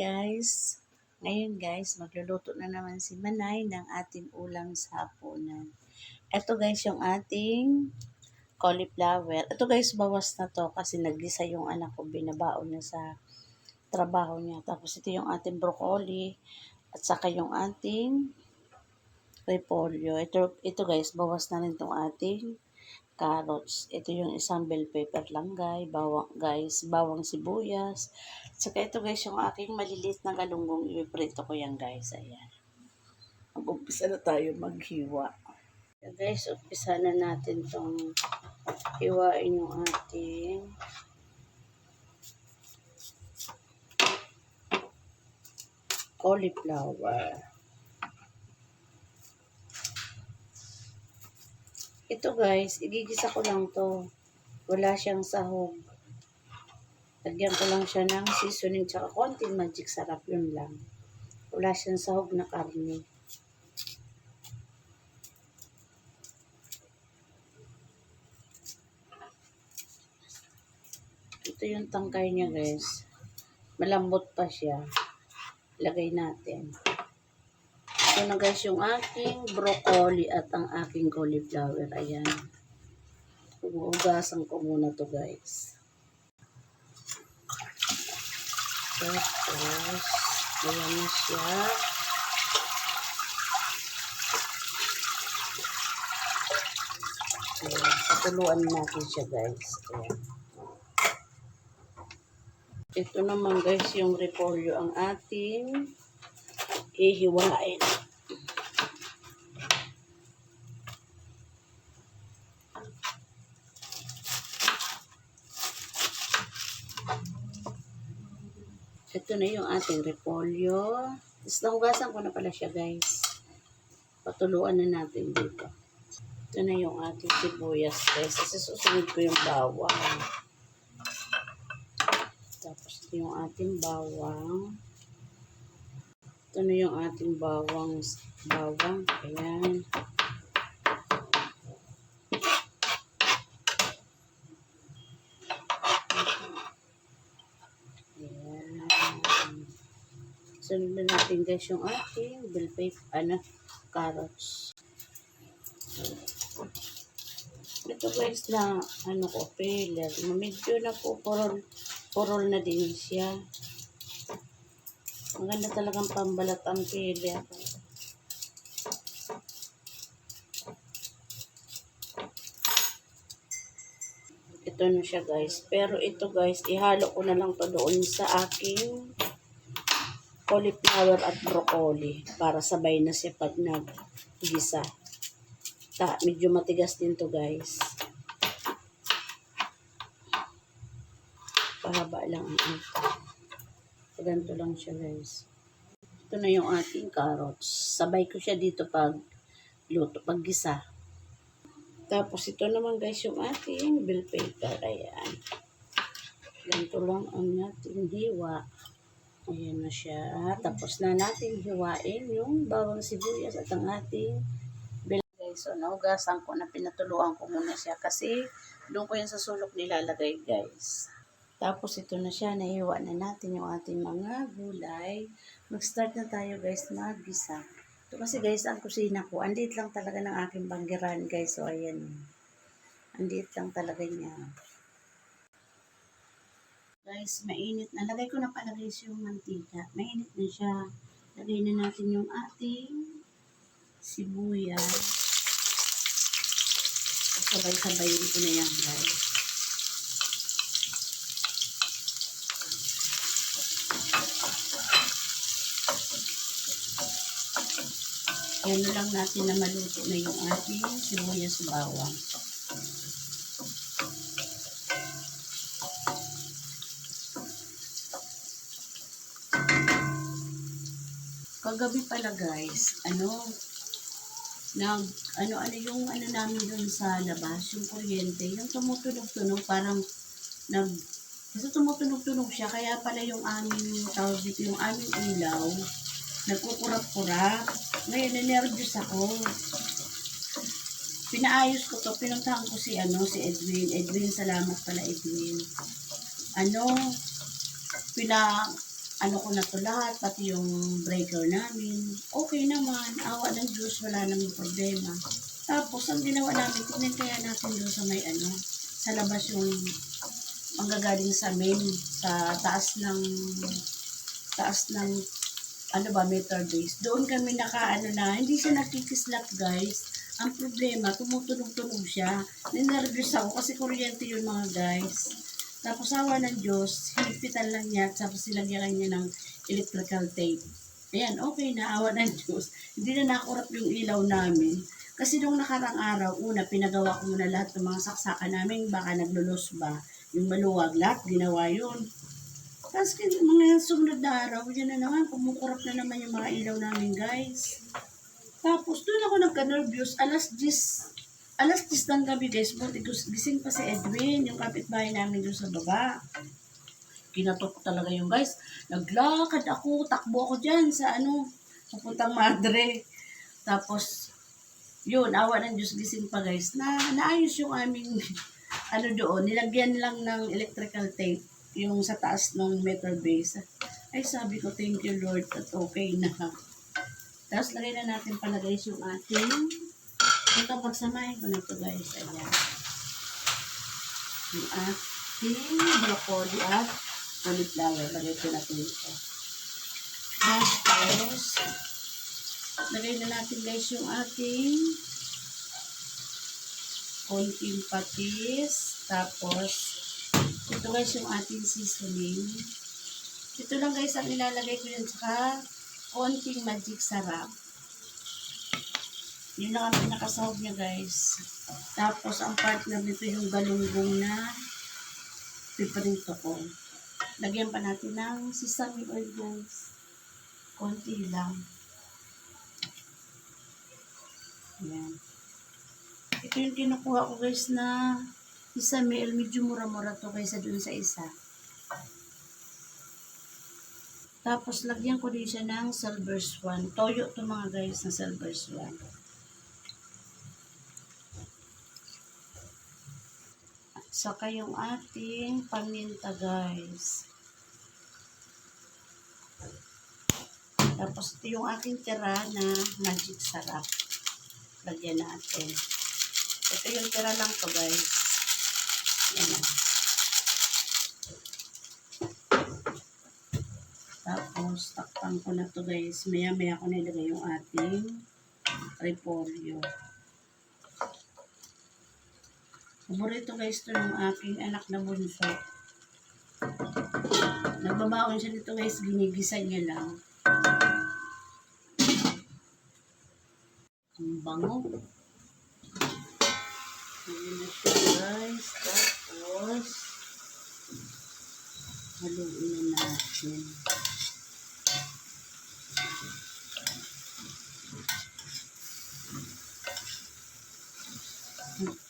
guys! Ngayon guys, magluluto na naman si Manay ng ating ulam sa hapunan. Ito guys yung ating cauliflower. Ito guys, bawas na to kasi naglisa yung anak ko, binabaon niya sa trabaho niya. Tapos ito yung ating broccoli at saka yung ating repolyo. Ito, ito guys, bawas na rin itong ating carrots. Ito yung isang bell pepper lang guys, bawang, guys, bawang sibuyas. Saka ito guys, yung aking maliliit na galunggong, ipiprito ko yan guys. Ayan. Mag-umpisa na tayo maghiwa. Guys, umpisa na natin tong hiwain yung ating cauliflower. Ito guys, igigisa ko lang to. Wala siyang sahog. Lagyan ko lang siya ng seasoning tsaka konting magic sarap yun lang. Wala siyang sahog na karne. Ito yung tangkay niya guys. Malambot pa siya. Lagay natin. Ito na guys yung aking broccoli at ang aking cauliflower. Ayan. Umuugasan ko muna to guys. Tapos, ayan na siya. Ayan, patuluan natin siya guys. Ayan. Ito naman guys yung repolyo ang ating ihiwain. Ito na yung ating repolyo. Tapos nahugasan ko na pala siya guys. Patuluan na natin dito. Ito na yung ating sibuyas guys. Kasi susunod ko yung bawang. Tapos ito yung ating bawang. Ito na yung ating bawang. Bawang. Ayan. Sunod na natin guys yung ating bell pepper, ano, carrots. Ito guys na, ano ko, peeler. Medyo na po, purol, purol na din siya. Maganda talagang pambalat ang peeler. Ito na siya guys. Pero ito guys, ihalo ko na lang to doon sa aking cauliflower at broccoli para sabay na siya pag nag-gisa. Ta, medyo matigas din to guys. Pahaba lang ang ito. Ganito lang siya guys. Ito na yung ating carrots. Sabay ko siya dito pag luto, pag gisa. Tapos ito naman guys yung ating bell pepper. Ayan. Ganito lang ang ating hiwa. Ayan na siya. Tapos na natin hiwain yung bawang sibuyas at ang ating bell guys. So naugasan ko na pinatuluan ko muna siya kasi doon ko yan sa sulok nilalagay guys. Tapos ito na siya, nahiwa na natin yung ating mga gulay. Mag-start na tayo guys mag-gisa. Ito kasi guys, ang kusina ko, andit lang talaga ng aking banggiran guys. So ayan, andit lang talaga niya. Guys, mainit na. Lagay ko na pala guys yung mantika. Mainit na siya. Lagay na natin yung ating sibuyas. Sabay-sabayin ko na yan guys. Yan lang natin na maluto na yung ating sibuyas bawang. Kagabi pala guys, ano, nag, ano, ano yung ano namin dun sa labas, yung kuryente, yung tumutunog-tunog, parang, nag, kasi tumutunog-tunog siya, kaya pala yung aming, tawag dito, yung aming ilaw, nagkukurap-kurap. Ngayon, ninervyos ako. Pinaayos ko to, pinuntahan ko si, ano, si Edwin. Edwin, salamat pala, Edwin. Ano, pina, ano ko na to lahat, pati yung breaker namin. Okay naman, awa ng Diyos, wala namang problema. Tapos, ang ginawa namin, tingnan kaya natin doon sa may ano, sa labas yung manggagaling sa main, sa taas ng, taas ng, ano ba, meter base. Doon kami naka, ano na, hindi siya nakikislap, guys. Ang problema, tumutunog-tunog siya. Ninervous ako kasi kuryente yun, mga guys. Tapos awa ng Diyos, hinipitan lang niya, tapos silagyan niya ng electrical tape. Ayan, okay na, awa ng Diyos. Hindi na nakurap yung ilaw namin. Kasi nung nakarang araw, una, pinagawa ko muna lahat ng mga saksakan namin, baka naglulos ba. Yung maluwag, lahat, ginawa yun. Tapos mga sumunod na araw, yun na naman, kumukurap na naman yung mga ilaw namin, guys. Tapos doon ako nagka-nervous, alas 10, alas 10 ng gabi, guys, buti gising pa si Edwin, yung kapitbahay namin doon sa baba. Kinatok talaga yung guys. Naglakad ako, takbo ako dyan sa ano, papuntang madre. Tapos, yun, awa ng Diyos gising pa guys, na naayos yung aming, ano doon, nilagyan lang ng electrical tape, yung sa taas ng metal base. Ay, sabi ko, thank you Lord, at okay na. Tapos, lagay na natin pala guys yung ating, ito, pagsamahin ko na to guys, ayan. Yung ating broccoli at cauliflower, lagay ko natin ito. Tapos, lagay na natin guys yung ating konting patis. Tapos, ito guys yung ating seasoning. Ito lang guys ang ilalagay ko yan saka konting magic sarap. Yun lang ang pinakasahog niya guys. Tapos ang partner nito yung galunggong na piprito ko. Lagyan pa natin ng sesame oil guys. Konti lang. Ayan. Ito yung kinukuha ko guys na sesame oil. Medyo mura-mura to kaysa dun sa isa. Tapos, lagyan ko din siya ng silver swan. Toyo to mga guys na silver swan. Saka yung ating paminta guys. Tapos, ito yung ating tira na magic sarap. Lagyan natin. Ito yung tira lang to guys. Yan. Tapos, takpan ko na to guys. Maya-maya ko nilagay yung ating repolyo. Paborito guys to ng aking anak na bunso. Nagbabaon siya dito guys. Ginigisa niya lang. Ang bango. Ayan na siya guys. Tapos, haluin na natin.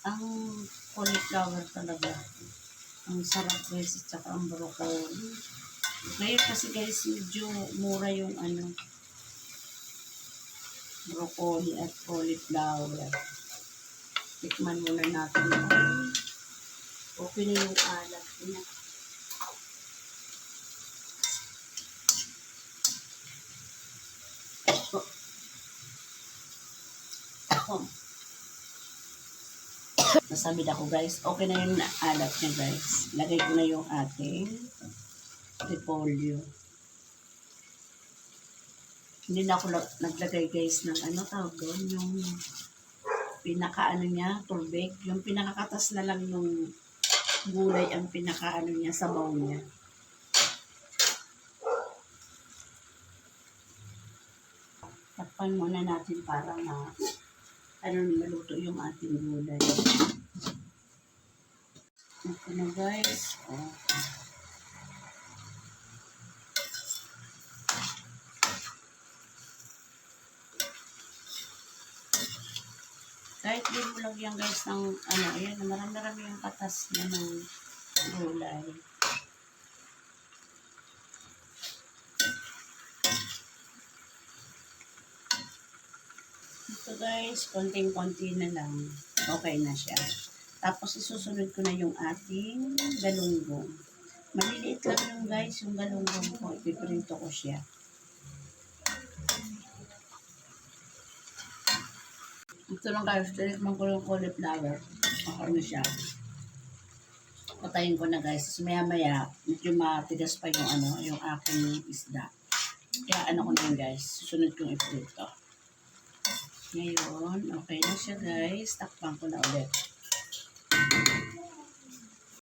ang cauliflower talaga. Ang sarap guys at saka ang broccoli. Ngayon kasi guys medyo mura yung ano broccoli at cauliflower. Tikman muna natin. Ay, okay na yung alat niya. Oh. Nasabi na ko guys, okay na yung alat niya guys. Lagay ko na yung ating repolyo. Hindi na ako la- naglagay guys ng ano tawag doon, yung pinaka ano niya, tubig. Yung pinakakatas na lang yung gulay ang pinaka ano niya, sabaw niya. Takpan muna natin para na ano maluto yung ating gulay. Ito na guys. Oh. Kahit di mo lagyan guys ng ano, ayan, marami-rami yung katas na ng gulay. Ito guys, konting-konti na lang. Okay na siya. Tapos isusunod ko na yung ating galunggong. Maliliit lang yung guys, yung galunggong ko. Ipiprito ko siya. Ito lang guys, tinikman ko yung cauliflower. Ako na siya. Patayin ko na guys. Tapos maya maya, medyo matigas pa yung ano, yung aking isda. Kaya ano ko na yun guys, susunod kong iprito. Ngayon, okay na siya guys. Takpan ko na ulit. Thank you.